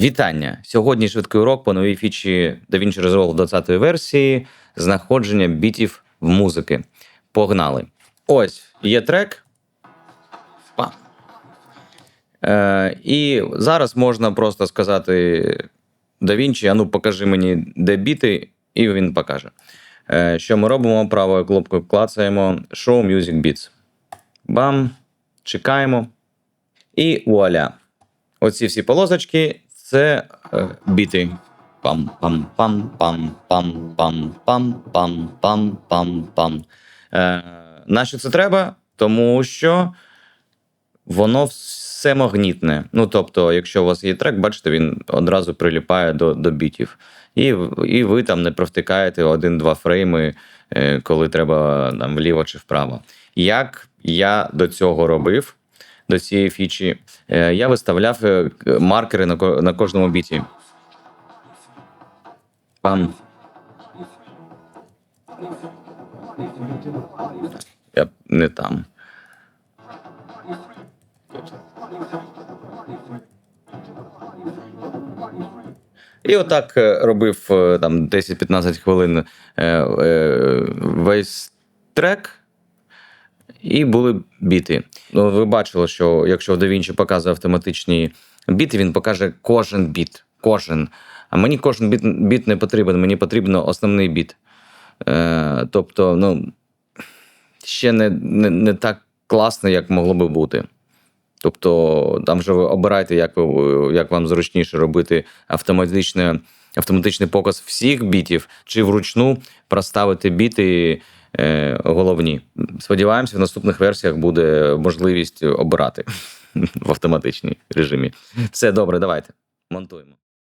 Вітання! Сьогодні швидкий урок по новій фічі DaVinci Resolve 20 версії знаходження бітів в музики. Погнали! Ось є трек. Па. Е, і зараз можна просто сказати DaVinci, а ну покажи мені, де біти, і він покаже. Е, що ми робимо? Правою кнопкою клацаємо Show Music Beats. Бам! Чекаємо. І вуаля. Оці всі полосочки це е, біти. Пам-пам-пам-пам-пам-пам-пам-пам-пам. Е, нащо це треба? Тому що воно все магнітне. Ну, тобто, якщо у вас є трек, бачите, він одразу приліпає до, до бітів. І, і ви там не провтикаєте один-два фрейми, е, коли треба там, вліво чи вправо. Як я до цього робив, до цієї фічі, е, я виставляв е, маркери на, ко- на кожному біті. Пам. Я не там. І отак е, робив там 10-15 хвилин весь трек, і були біти. Ну, ви бачили, що якщо DaVinci показує автоматичні біти, він покаже кожен біт. Кожен. А мені кожен біт, біт не потрібен, мені потрібен основний біт. Е, тобто, ну, ще не, не, не так класно, як могло би бути. Тобто, там вже ви обирайте, як, як вам зручніше робити автоматичний показ всіх бітів, чи вручну проставити біти головні. Сподіваємося, в наступних версіях буде можливість обирати в автоматичній режимі. Все добре, давайте. Монтуємо.